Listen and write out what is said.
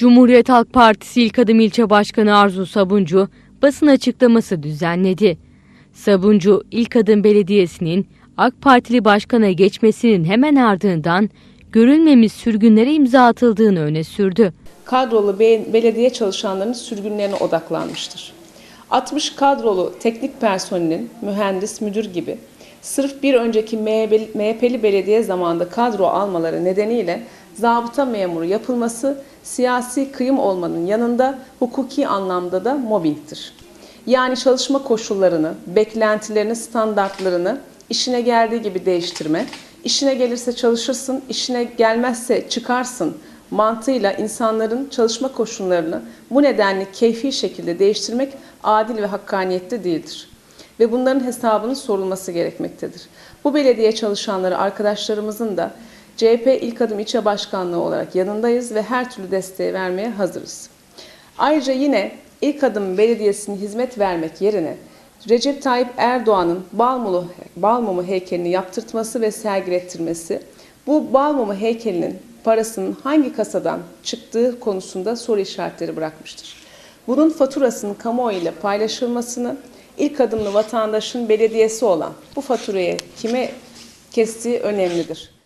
Cumhuriyet Halk Partisi İlk Adım İlçe Başkanı Arzu Sabuncu basın açıklaması düzenledi. Sabuncu, İlk Adım Belediyesi'nin AK Partili başkana geçmesinin hemen ardından görülmemiş sürgünlere imza atıldığını öne sürdü. kadrolu be- belediye çalışanlarının sürgünlerine odaklanmıştır. 60 kadrolu teknik personelin mühendis, müdür gibi sırf bir önceki MHP MHP'li belediye zamanında kadro almaları nedeniyle zabıta memuru yapılması siyasi kıyım olmanın yanında hukuki anlamda da mobbingtir. Yani çalışma koşullarını, beklentilerini, standartlarını işine geldiği gibi değiştirme, işine gelirse çalışırsın, işine gelmezse çıkarsın mantığıyla insanların çalışma koşullarını bu nedenle keyfi şekilde değiştirmek adil ve hakkaniyetli değildir. Ve bunların hesabının sorulması gerekmektedir. Bu belediye çalışanları arkadaşlarımızın da CHP İlk Adım İlçe Başkanlığı olarak yanındayız ve her türlü desteği vermeye hazırız. Ayrıca yine İlk Adım Belediyesi'ne hizmet vermek yerine Recep Tayyip Erdoğan'ın Balmumu, Balmumu heykelini yaptırtması ve sergilettirmesi bu Balmumu heykelinin parasının hangi kasadan çıktığı konusunda soru işaretleri bırakmıştır. Bunun faturasının kamuoyu ile paylaşılmasını ilk adımlı vatandaşın belediyesi olan bu faturayı kime kestiği önemlidir.